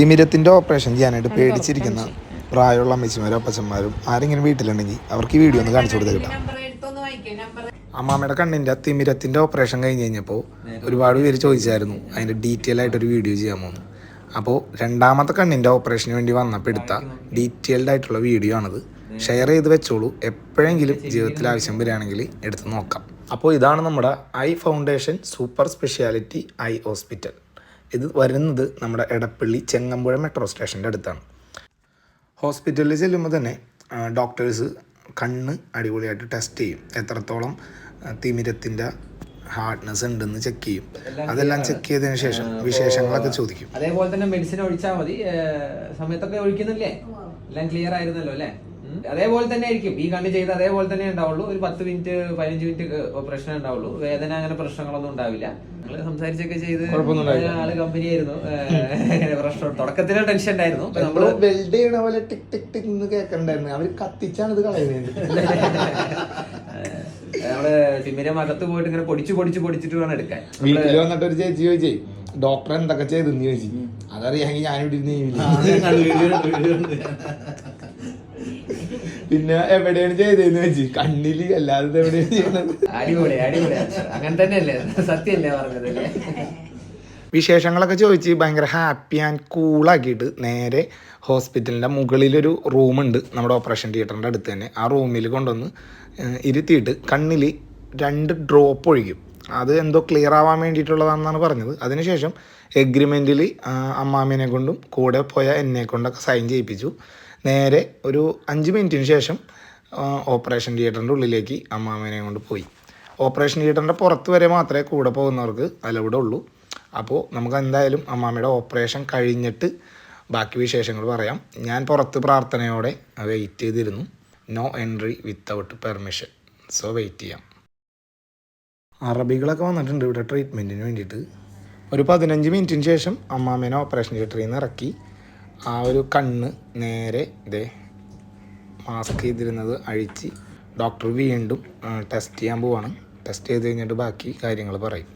തിമിരത്തിന്റെ operation ചെയ്യാനായിട്ട് പേടിച്ചിരിക്കുന്ന പ്രായമുള്ള അമ്മച്ചിമാരും അപ്പച്ചന്മാരും ആരെങ്കിലും വീട്ടിലുണ്ടെങ്കിൽ അവർക്ക് ഈ വീഡിയോ ഒന്ന് കാണിച്ചു കൊടുത്ത് കിട്ടാം. അമ്മാമ്മയുടെ കണ്ണിന്റെ തിമിരത്തിന്റെ ഓപ്പറേഷൻ കഴിഞ്ഞ് കഴിഞ്ഞപ്പോൾ ഒരുപാട് പേര് ചോദിച്ചായിരുന്നു അതിന്റെ ഡീറ്റെയിൽ ആയിട്ടൊരു വീഡിയോ ചെയ്യാമോ പോകുന്നു അപ്പോൾ രണ്ടാമത്തെ കണ്ണിന്റെ ഓപ്പറേഷന് വേണ്ടി വന്നപ്പോൾ എടുത്ത ഡീറ്റെയിൽഡ് ആയിട്ടുള്ള വീഡിയോ ആണത്. ഷെയർ ചെയ്ത് വെച്ചോളൂ. എപ്പോഴെങ്കിലും ജീവിതത്തിൽ ആവശ്യം വരികയാണെങ്കിൽ എടുത്ത് നോക്കാം. അപ്പോൾ ഇതാണ് നമ്മുടെ eye foundation super speciality eye hospital. ഇത് വരുന്നത് നമ്മുടെ എടപ്പള്ളി ചെങ്ങമ്പുഴ മെട്രോ സ്റ്റേഷന്റെ അടുത്താണ്. ഹോസ്പിറ്റലിൽ ചെല്ലുമ്പോൾ തന്നെ ഡോക്ടേഴ്സ് കണ്ണ് അടിപൊളിയായിട്ട് ടെസ്റ്റ് ചെയ്യും. എത്രത്തോളം തിമിരത്തിന്റെ ഹാർഡ്നെസ് ഉണ്ടെന്ന് ചെക്ക് ചെയ്യും. അതെല്ലാം ചെക്ക് ചെയ്തതിനു ശേഷം വിശേഷങ്ങളൊക്കെ ചോദിക്കും. അതേപോലെ തന്നെ മെഡിസിൻ ഒഴിച്ചാൽ മതി. സമയത്തൊക്കെ ഒഴിക്കുന്നില്ലേ? എല്ലാം ക്ലിയർ ആയിരുന്നല്ലോ അല്ലേ. അതേപോലെ തന്നെ ആയിരിക്കും. ഈ കണ്ണ് ചെയ്ത് അതേപോലെ തന്നെ ഉണ്ടാവുള്ളൂ. ഒരു പത്ത് മിനിറ്റ് പതിനഞ്ച് മിനിറ്റ് പ്രശ്നം ഉണ്ടാവുള്ളൂ. വേദന അങ്ങനെ പ്രശ്നങ്ങളൊന്നും ഉണ്ടാവില്ല. ഞങ്ങൾ സംസാരിച്ചൊക്കെ ചെയ്ത് ആൾ കമ്പനി ആയിരുന്നു. പ്രശ്നം തുടക്കത്തിലെ ടെൻഷൻ ഉണ്ടായിരുന്നു. നമ്മൾ വെൽഡ് ചെയ്യണ പോലെ ടിക് ടിക് ടിക് എന്ന് കേൾക്കണ്ടായിരുന്നു അവർ കത്തിച്ചാണ് ഇത് കളയുന്നത്. നമ്മൾ തിമിരം അകത്ത് പോയിട്ട് ഇങ്ങനെ പൊടിച്ചു പൊടിച്ചു പൊടിച്ചിട്ട് വേണം എടുക്കാൻ. വീട്ടിൽ വന്നിട്ട് ഒരു ചേച്ചി ചോദിച്ചേ ഡോക്ടർ എന്തൊക്കെ ചെയ്തെന്ന്? ചോദിച്ചു. അതറിയാമെങ്കിൽ ഞാനിവിടെ ഇരുന്ന് പിന്നെ എവിടെയാണ് ചെയ്തെന്ന് വെച്ചു? കണ്ണിൽ അല്ലാതെ എവിടെയാണ് ചെയ്യുന്നത് അടിപൊളി അടിപൊളി അങ്ങനെ തന്നെയല്ലേ? സത്യമല്ലേ പറഞ്ഞതല്ലേ വിശേഷങ്ങളൊക്കെ ചോദിച്ച് ഭയങ്കര ഹാപ്പി ആൻഡ് കൂളാക്കിയിട്ട് നേരെ ഹോസ്പിറ്റലിന്റെ മുകളിലൊരു റൂമുണ്ട് നമ്മുടെ ഓപ്പറേഷൻ തിയേറ്ററിന്റെ അടുത്ത് തന്നെ. ആ റൂമിൽ കൊണ്ടുവന്ന് ഇരുത്തിയിട്ട് കണ്ണിൽ രണ്ട് ഡ്രോപ്പ് ഒഴിക്കും. അത് എന്തോ ക്ലിയർ ആവാൻ വേണ്ടിയിട്ടുള്ളതാണെന്നാണ് പറഞ്ഞത്. അതിനുശേഷം എഗ്രിമെന്റിൽ അമ്മാമ്മേനെ കൊണ്ടും കൂടെ പോയ എന്നെ കൊണ്ടൊക്കെ സൈൻ ചെയ്യിപ്പിച്ചു. നേരെ ഒരു അഞ്ച് മിനിറ്റിന് ശേഷം ഓപ്പറേഷൻ തിയേറ്ററിന്റെ ഉള്ളിലേക്ക് അമ്മാമേനെ കൊണ്ട് പോയി. ഓപ്പറേഷൻ തിയേറ്ററിന്റെ പുറത്ത് വരെ മാത്രമേ കൂടെ പോകുന്നവർക്ക് അലവിടെ ഉള്ളൂ. അപ്പോൾ നമുക്ക് എന്തായാലും അമ്മാമ്മയുടെ ഓപ്പറേഷൻ കഴിഞ്ഞിട്ട് ബാക്കി വിശേഷങ്ങൾ പറയാം. ഞാൻ പുറത്ത് പ്രാർത്ഥനയോടെ വെയിറ്റ് ചെയ്തിരുന്നു. No entry without permission so wait ചെയ്യാം. അറബികളൊക്കെ വന്നിട്ടുണ്ട് ഇവിടെ ട്രീറ്റ്മെന്റിന് വേണ്ടിയിട്ട്. ഒരു പതിനഞ്ച് മിനിറ്റിന് ശേഷം അമ്മാമ്മേനെ ഓപ്പറേഷൻ തിയേറ്ററിൽ നിന്ന് ഇറക്കി. ആ ഒരു കണ്ണ് നേരെ ഇതേ മാസ്ക് ചെയ്തിരുന്നത് അഴിച്ച് ഡോക്ടർ വീണ്ടും ടെസ്റ്റ് ചെയ്യാൻ പോവാണ്. ടെസ്റ്റ് ചെയ്ത് കഴിഞ്ഞിട്ട് ബാക്കി കാര്യങ്ങൾ പറയും.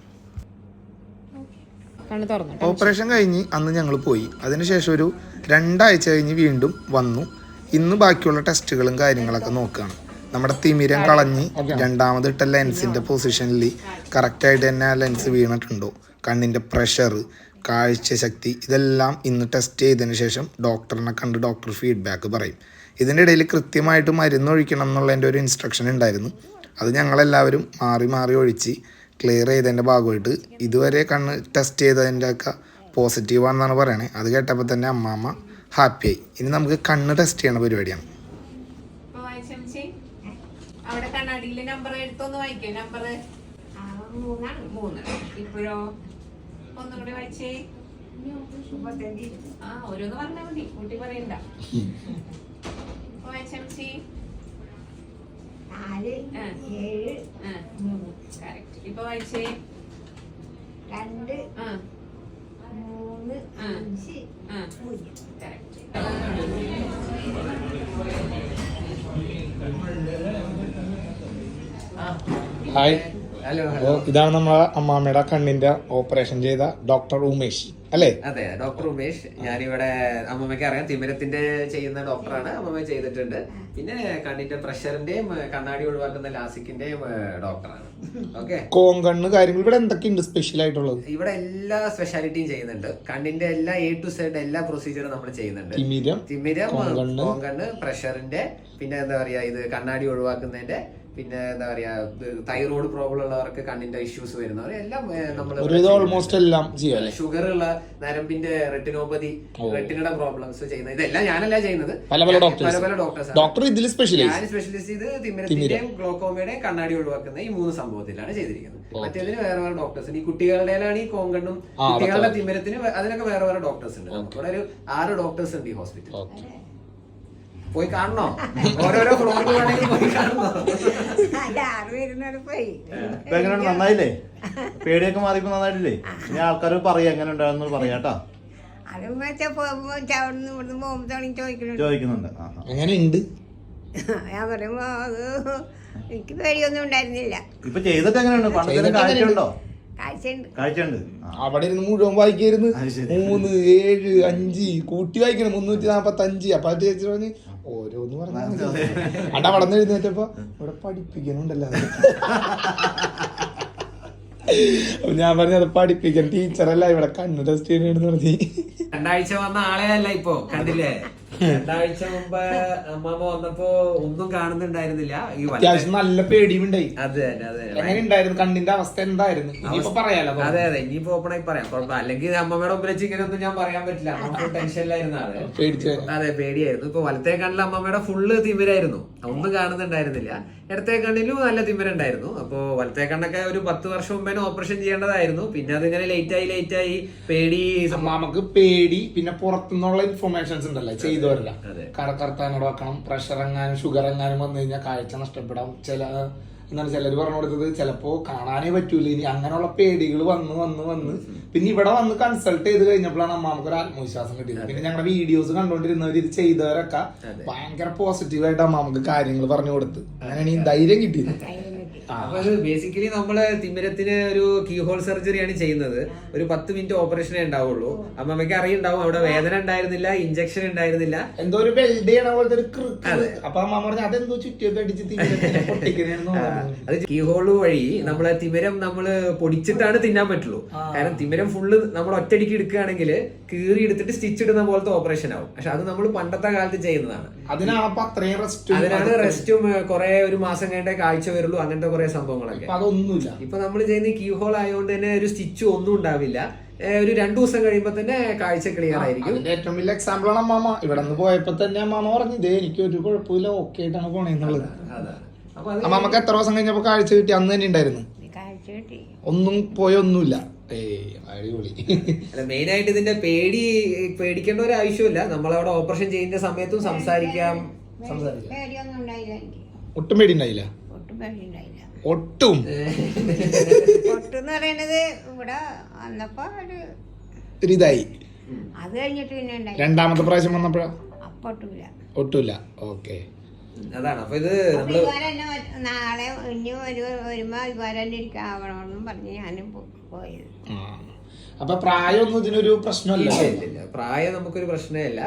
ഓപ്പറേഷൻ കഴിഞ്ഞ് അന്ന് ഞങ്ങൾ പോയി. അതിനുശേഷം ഒരു രണ്ടാഴ്ച കഴിഞ്ഞ് വീണ്ടും വന്നു. ഇന്ന് ബാക്കിയുള്ള ടെസ്റ്റുകളും കാര്യങ്ങളൊക്കെ നോക്കുകയാണ് നമ്മുടെ തിമിരം കളഞ്ഞ് രണ്ടാമതിട്ട ലെൻസിന്റെ പൊസിഷനിൽ കറക്റ്റായിട്ട് തന്നെ ആ ലെൻസ് വീണിട്ടുണ്ടോ? കണ്ണിന്റെ പ്രഷർ കാഴ്ചശക്തി ഇതെല്ലാം ഇന്ന് ടെസ്റ്റ് ചെയ്തതിന് ശേഷം ഡോക്ടറിനെ കണ്ട് ഡോക്ടർ ഫീഡ്ബാക്ക് പറയും. ഇതിന്റെ ഇടയിൽ കൃത്യമായിട്ട് മരുന്ന് ഒഴിക്കണം എന്നുള്ള എന്റെ ഒരു ഇൻസ്ട്രക്ഷൻ ഉണ്ടായിരുന്നു. അത് ഞങ്ങളെല്ലാവരും മാറി മാറി ഒഴിച്ച് ക്ലിയർ ചെയ്തതിന്റെ ഭാഗമായിട്ട് ഇതുവരെ കണ്ണ് ടെസ്റ്റ് ചെയ്തതിന്റെ ഒക്കെ പോസിറ്റീവാണെന്നാണ് പറയണേ. അത് കേട്ടപ്പോൾ തന്നെ അമ്മാമ്മ ഹാപ്പിയായി ഇനി നമുക്ക് കണ്ണ് ടെസ്റ്റ് ചെയ്യണ പരിപാടിയാണ്. അവിടെ നമ്പർ എടുത്തൊന്ന് വായിക്കേ. നമ്പർ മൂന്ന് ഇപ്പോഴോ? ഒന്നും കൂടി വായിച്ചേ ആ ഓരോന്ന് പറഞ്ഞാ മതി. കൂട്ടി പറയണ്ട. വായിച്ചി നാല്. ഏഴ് കറക്റ്റ് ഇപ്പൊ വായിച്ചേ രണ്ട് മൂന്ന്. അഞ്ച് കറക്റ്റ് ഹായ് അപ്പോൾ ഇതാണ് നമ്മളെ അമ്മാമ്മയുടെ കണ്ണിന്റെ ഓപ്പറേഷൻ ചെയ്ത ഡോക്ടർ ഉമേഷ് അല്ലേ? അതെ ഡോക്ടർ ഉമേഷ്. ഞാനിവിടെ അമ്മമ്മയ്ക്ക് അറിയാം തിമിരത്തിന്റെ ചെയ്യുന്ന ഡോക്ടറാണ് അമ്മമ്മ ചെയ്തിട്ടുണ്ട്. പിന്നെ കണ്ണിന്റെ പ്രഷറിന്റെയും കണ്ണാടി ഒഴിവാക്കുന്ന ലാസിക്കിന്റെയും ഡോക്ടറാണ് ഓക്കെ കോങ്കണ്ണ് കാര്യങ്ങൾ ഇവിടെ എന്തൊക്കെയുണ്ട് സ്പെഷ്യൽ ആയിട്ടുള്ളത്? ഇവിടെ എല്ലാ സ്പെഷ്യാലിറ്റിയും ചെയ്യുന്നുണ്ട്. കണ്ണിന്റെ എല്ലാ എ ടു സെഡ് എല്ലാ പ്രൊസീജിയറും നമ്മൾ ചെയ്യുന്നുണ്ട്. തിമിരം തിമിരം. കോങ്കണ്ണ്. പ്രഷറിന്റെ പിന്നെ എന്താ പറയാ ഇത് കണ്ണാടി ഒഴിവാക്കുന്നതിന്റെ പിന്നെ എന്താ പറയാ തൈറോയ്ഡ് പ്രോബ്ലം ഉള്ളവർക്ക് കണ്ണിന്റെ ഇഷ്യൂസ് വരുന്നവർ എല്ലാം നമ്മൾ ഓൾമോസ്റ്റ് എല്ലാം ഷുഗർ ഉള്ള നരമ്പിന്റെ റെറ്റിനോപ്പതി റെറ്റിനയുടെ പ്രോബ്ലംസ് ചെയ്യുന്നത്. ഇതെല്ലാം ഞാനല്ല ചെയ്യുന്നത്. പല പല ഡോക്ടേഴ്സ് പല ഡോക്ടേഴ്സ് ഡോക്ടർ ഇതിൽ സ്പെഷ്യലൈസ് ഞാൻ സ്പെഷ്യലിസ്റ്റ് ചെയ്ത് തിമിരത്തിന്റെയും ഗ്ലോക്കോമയുടെയും കണ്ണാടി ഒഴിവാക്കുന്ന ഈ മൂന്ന് സംഭവത്തിലാണ് ചെയ്തിരിക്കുന്നത്. മറ്റേതിന് വേറെ വേറെ ഡോക്ടേഴ്സ് ഈ കുട്ടികളുടെയിലാണ് ഈ കോങ്കണ്ണും കുട്ടികളുടെ തിമിരത്തിന് അതിനൊക്കെ വേറെ വേറെ ഡോക്ടേഴ്സ് ഉണ്ട്. നമുക്കിവിടെ ഒരു ആറ് ഡോക്ടേഴ്സ് ഉണ്ട് ഈ ഹോസ്പിറ്റലിൽ പോയി കാണണോ? ഓരോരോ ഫ്ലോറിൽ വേണമെങ്കിൽ പോയി കാണണോ? ഇപ്പൊ എങ്ങനെയുണ്ട്? നന്നായില്ലേ? പേടിയൊക്കെ മാറിയപ്പോ നന്നായിട്ടില്ലേ? ഇനി ആൾക്കാർ പറയാ എങ്ങനെ ഉണ്ടായിരുന്നു പറയാട്ടാ ചോദിക്കുന്നുണ്ട്. എങ്ങനെയുണ്ട്? ഞാൻ പറയുമ്പോ എനിക്ക് പേടിയൊന്നും ഉണ്ടായിരുന്നില്ല. ഇപ്പൊ ചെയ്തിട്ട് എങ്ങനെയുണ്ട്? പണ്ടത്തേലും കാഴ്ചയുണ്ടോ? കാഴ്ചയുണ്ട്. അവിടെ ഇരുന്ന് മുഴുവൻ വായിക്കായിരുന്നു. മൂന്ന് ഏഴ് അഞ്ച് കൂട്ടി വായിക്കണം. മുന്നൂറ്റി നാപ്പത്തി അഞ്ച് അപ്പൊ അത് ചേച്ചി പറഞ്ഞ് ഓരോന്ന് പറഞ്ഞു അണ്ട അവിടെ നിന്ന് എഴുന്നേറ്റപ്പോ ഇവിടെ പഠിപ്പിക്കണുണ്ടല്ലോ ഞാൻ പറഞ്ഞു അത് പഠിപ്പിക്കാൻ. ടീച്ചറല്ല ഇവിടെ കണ്ണു ടെസ്റ്റ് ചെയ്യണെന്ന് പറഞ്ഞു. രണ്ടാഴ്ച വന്ന ആളെ അല്ല ഇപ്പൊ കണ്ടില്ലേ? രണ്ടാഴ്ച മുമ്പ് അമ്മാമ്മ വന്നപ്പോ ഒന്നും കാണുന്നുണ്ടായിരുന്നില്ല. ഈ അത്യാവശ്യം നല്ല പേടിയും ഉണ്ടായി അതെ അതെ. അതെ എങ്ങനെ ഉണ്ടായിരുന്നു? കണ്ണിന്റെ അവസ്ഥ എന്തായിരുന്നു? ഇനിയിപ്പോ പറയാലോ അതെ അതെ. ഇനിയിപ്പോ ഓപ്പണായി പറയാം. കുഴപ്പം അല്ലെങ്കിൽ അമ്മമ്മയുടെ മുമ്പിൽ വെച്ച് ഇങ്ങനെയൊന്നും ഞാൻ പറയാൻ പറ്റില്ല. അമ്മ ടെൻഷനിലായിരുന്നു അത്. പേടിച്ചു അതെ പേടിയായിരുന്നു. ഇപ്പൊ വലത്തേ കണ്ണിൽ അമ്മമ്മയുടെ ഫുള്ള് തിമിരായിരുന്നു. ഒന്നും കാണുന്നുണ്ടായിരുന്നില്ല. ഇടത്തേ കണ്ണിലും നല്ല തിമിരുണ്ടായിരുന്നു. അപ്പോൾ വലത്തേ കണ്ണൊക്കെ ഒരു പത്ത് വർഷം മുമ്പേ ഓപ്പറേഷൻ ചെയ്യേണ്ടതായിരുന്നു. പിന്നെ അതിങ്ങനെ ലേറ്റ് ആയി ലേറ്റ് ആയി പേടി നമുക്ക് പേടി പിന്നെ പുറത്തുനിന്നുള്ള ഇൻഫർമേഷൻസ് ഉണ്ടല്ലോ ചെയ്തു വരില്ല വെക്കണം പ്രഷർ എങ്ങാനും ഷുഗർ എങ്ങാനും വന്നു കഴിഞ്ഞാൽ കാഴ്ച നഷ്ടപ്പെടാം. ചില എന്താണ് ചിലർ പറഞ്ഞു കൊടുത്തത്. ചിലപ്പോ കാണാനേ പറ്റൂല. ഇനി അങ്ങനെയുള്ള പേടികൾ വന്ന് വന്ന് വന്ന് പിന്നെ ഇവിടെ വന്ന് കൺസൾട്ട് ചെയ്ത് കഴിഞ്ഞപ്പോഴാണ് അമ്മാമക്ക് ഒരു ആത്മവിശ്വാസം കിട്ടിയത്. പിന്നെ ഞങ്ങളുടെ വീഡിയോസ് കണ്ടോണ്ടിരുന്നവർ ഇത് ചെയ്തവരൊക്കെ ഭയങ്കര പോസിറ്റീവായിട്ട് അമ്മാമക്ക് കാര്യങ്ങൾ പറഞ്ഞു കൊടുത്ത്. അങ്ങനെയാണ് ഈ ധൈര്യം കിട്ടിയത്. അപ്പൊ ബേസിക്കലി നമ്മൾ തിമിരത്തിന് ഒരു കീ ഹോൾ സർജറിയാണ് ചെയ്യുന്നത്. ഒരു പത്ത് മിനിറ്റ് ഓപ്പറേഷനേ ഉണ്ടാവുള്ളൂ. അമ്മമ്മയ്ക്ക് അറിയുണ്ടാവും അവിടെ വേദന ഉണ്ടായിരുന്നില്ല ഇഞ്ചക്ഷൻ ഉണ്ടായിരുന്നില്ല. എന്തോ ഒരു ബെൽഡ് ചെയ്യണ പോലത്തെ ഒരു അപ്പൊ അമ്മ പറഞ്ഞു അതെന്തോ ചുറ്റിയൊക്കെ അടിച്ച് പൊട്ടിക്കണേന്ന് അത് കീ ഹോൾ വഴി നമ്മളെ തിമിരം നമ്മൾ പൊടിച്ചിട്ടാണ് തിന്നാൻ പറ്റുള്ളൂ. കാരണം തിമിരം ഫുള്ള് നമ്മൾ ഒറ്റടിക്ക് എടുക്കുകയാണെങ്കിൽ കീറി എടുത്തിട്ട് സ്റ്റിച്ച് ഇടുന്ന പോലത്തെ ഓപ്പറേഷൻ ആവും. പക്ഷെ അത് നമ്മൾ പണ്ടത്തെ കാലത്ത് ചെയ്യുന്നതാണ്. അതിനാണ് റെസ്റ്റും കുറെ ഒരു മാസം കഴിഞ്ഞിട്ടേ കാഴ്ച വരുള്ളൂ. അങ്ങനത്തെ കുറെ സംഭവങ്ങളൊക്കെ. അതൊന്നുമില്ല. ഇപ്പൊ നമ്മൾ ചെയ്യുന്ന കീ ഹോൾ ആയതുകൊണ്ട് തന്നെ ഒരു സ്റ്റിച്ചും ഒന്നും ഉണ്ടാവില്ല. ഒരു രണ്ടു ദിവസം കഴിയുമ്പോ തന്നെ കാഴ്ച ക്ലിയർ ആയിരിക്കും. അതിന്റെ ഏറ്റവും വലിയ എക്സാമ്പിൾ ആണ് അമ്മാമ. ഇവിടെ നിന്ന് പോയപ്പോ തന്നെ അമ്മാമ പറഞ്ഞു ഇതേ എനിക്ക് ഒരു കുഴപ്പമില്ല ഓക്കെ ആയിട്ടാണ് പോണേന്നുള്ളത് അമ്മാമക്ക് എത്ര ദിവസം കഴിഞ്ഞപ്പോ കാഴ്ച കിട്ടി? അന്ന് തന്നെ ഉണ്ടായിരുന്നു. ഒന്നും പോയൊന്നുമില്ല മെയിൻ ആയിട്ട് ഇതിന്റെ പേടി പേടിക്കേണ്ട ഒരു ആവശ്യമില്ല. നമ്മളവിടെ ഓപ്പറേഷൻ ചെയ്യുന്ന സമയത്തും സംസാരിക്കാം. സംസാരിക്കാം പേടിയൊന്നും ഉണ്ടായില്ല എനിക്ക്. ഒട്ടും പേടി ഉണ്ടായില്ല. ഒട്ടും ഒട്ടും? പറയണത് ഇവിടെ വന്നപ്പോ ഒരു ഒരു ഇതായി അത് കഴിഞ്ഞിട്ട് പിന്നെ ഉണ്ടായി. രണ്ടാമത്തെ പ്രാവശ്യം വന്നപ്പോഴാ? അപ്പൊ ഒട്ടുമില്ല ഒട്ടുമില്ല ഓക്കെ. അതാണ്. അപ്പൊ ഇത് അപ്പൊ നമ്മൾ ഇതുവരെ തന്നെ വ- നാളെ ഇനി ഒരു വരുമ്പോ ഇതുപോലെ തന്നെ ഇരിക്കാവണമെന്നും പറഞ്ഞ് ഞാനും പോ- പോയത്. അപ്പൊ പ്രായമൊന്നും ഇതിനൊരു പ്രശ്നമല്ല. ഇല്ല. പ്രായം നമുക്കൊരു പ്രശ്നമല്ല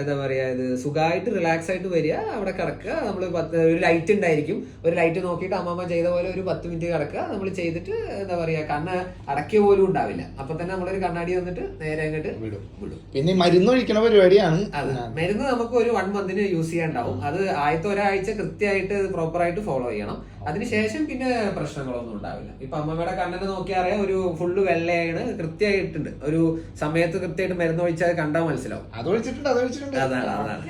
എന്താ പറയാ ഇത് സുഖമായിട്ട് റിലാക്സ് ആയിട്ട് വരിക അവിടെ കിടക്കുക. നമ്മൾ പത്ത് ഒരു ലൈറ്റ് ഉണ്ടായിരിക്കും. ഒരു ലൈറ്റ് നോക്കിയിട്ട് അമ്മമ്മ ചെയ്ത പോലെ ഒരു പത്ത് മിനിറ്റ് കിടക്കുക. നമ്മൾ ചെയ്തിട്ട് എന്താ പറയാ കണ്ണ് അടക്കിയ പോലും ഉണ്ടാവില്ല. അപ്പൊ തന്നെ നമ്മളൊരു കണ്ണാടി വന്നിട്ട് നേരെ അങ്ങോട്ട് വിടും. വിടും. പിന്നെ മരുന്ന് ഒഴിക്കണ പരിപാടിയാണ്. അത് മരുന്ന് നമുക്ക് ഒരു വൺ മന്തിന് യൂസ് ചെയ്യാണ്ടാവും അത് ആദ്യത്തെ ഒരാഴ്ച കൃത്യമായിട്ട് പ്രോപ്പർ ആയിട്ട് ഫോളോ ചെയ്യണം. അതിനുശേഷം പിന്നെ പ്രശ്നങ്ങളൊന്നും ഉണ്ടാവില്ല. ഇപ്പൊ അമ്മമ്മയുടെ കണ്ണിനെ നോക്കിയാൽ അറിയാം ഒരു ഫുള്ള് വെള്ളയാണ് കൃത്യമായിട്ടുണ്ട്. ഒരു സമയത്ത് കൃത്യമായിട്ട് മരുന്ന് ഒഴിച്ചാൽ കണ്ടാൽ മനസ്സിലാവും. അത് ഒഴിച്ചിട്ടുണ്ട് അത് ഒഴിച്ചിട്ടുണ്ട്. അതാണ് അതാണ്.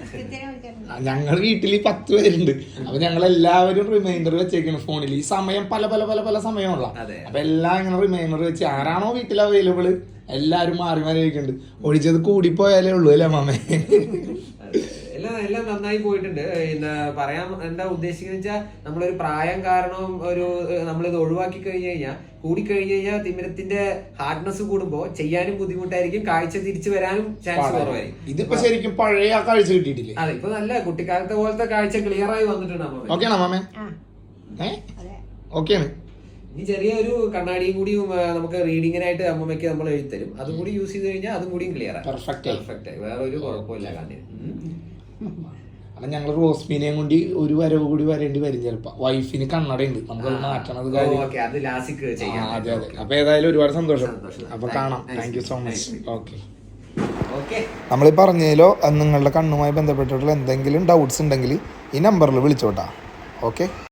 ഞങ്ങൾ വീട്ടിൽ പത്ത് പേരുണ്ട്. അപ്പൊ ഞങ്ങൾ എല്ലാവരും റിമൈൻഡർ വെച്ചേക്കുന്നു ഫോണിൽ ഈ സമയം പല പല പല പല സമയമുള്ള. അപ്പൊ എല്ലാം ഇങ്ങനെ റിമൈൻഡർ വെച്ച് ആരാണോ വീട്ടിൽ അവൈലബിൾ എല്ലാരും മാറി മാറി ഒഴിക്കുന്നുണ്ട് ഒഴിച്ചത് കൂടിപ്പോയാലേ ഉള്ളൂ അല്ലേ മാമേ. എല്ലാം എല്ലാം നന്നായി പോയിട്ടുണ്ട്. പിന്നെ പറയാൻ എന്താ ഉദ്ദേശിക്കുന്നത് വെച്ചാൽ നമ്മളൊരു പ്രായം കാരണം ഒരു നമ്മൾ നമ്മളിത് ഒഴിവാക്കി കഴിഞ്ഞു കഴിഞ്ഞാൽ കൂടി കഴിഞ്ഞു കഴിഞ്ഞാൽ തിമിരത്തിന്റെ ഹാർഡ്നെസ് കൂടുമ്പോൾ ചെയ്യാനും ബുദ്ധിമുട്ടായിരിക്കും കാഴ്ച തിരിച്ചു വരാനും ചാൻസ് കുറവായിരിക്കും. ഇതിപ്പോ ശരിക്കും പഴയ കാഴ്ച കിട്ടിയിട്ടില്ല? അതെ ഇപ്പൊ നല്ല കുട്ടിക്കാലത്തെ പോലത്തെ കാഴ്ച ക്ലിയർ ആയി വന്നിട്ടുണ്ട് ഓക്കെ ഇനി ചെറിയൊരു കണ്ണാടിയും കൂടി നമുക്ക് റീഡിങ്ങിനായിട്ട് അമ്മമ്മയ്ക്ക് നമ്മൾ എഴുതി തരും അതും കൂടി യൂസ് ചെയ്ത് കഴിഞ്ഞാൽ അതും കൂടി ക്ലിയർ ആണ് പെർഫെക്റ്റ് ആയി. പെർഫെക്റ്റ് ആയി. വേറെ ഒരു കുഴപ്പമില്ല കണ്ണിന് അപ്പൊ ഞങ്ങൾ റോസ്മീനെയും കൊണ്ട് ഒരു വരവ് കൂടി വരേണ്ടി വരും ചിലപ്പോ. വൈഫിന് കണ്ണടയുണ്ട്. നമുക്ക് മാറ്റണത് കാര്യം. ഓക്കെ. അത് അതെ അതെ. അപ്പൊ ഏതായാലും ഒരുപാട് സന്തോഷം. സന്തോഷം. അപ്പൊ കാണാം. Thank you so much okay നമ്മൾ ഈ പറഞ്ഞതിലോ നിങ്ങളുടെ കണ്ണുമായി ബന്ധപ്പെട്ടിട്ടുള്ള എന്തെങ്കിലും ഡൗട്ട്സ് ഉണ്ടെങ്കിൽ ഈ നമ്പറിൽ വിളിച്ചോട്ടാ. ഓക്കെ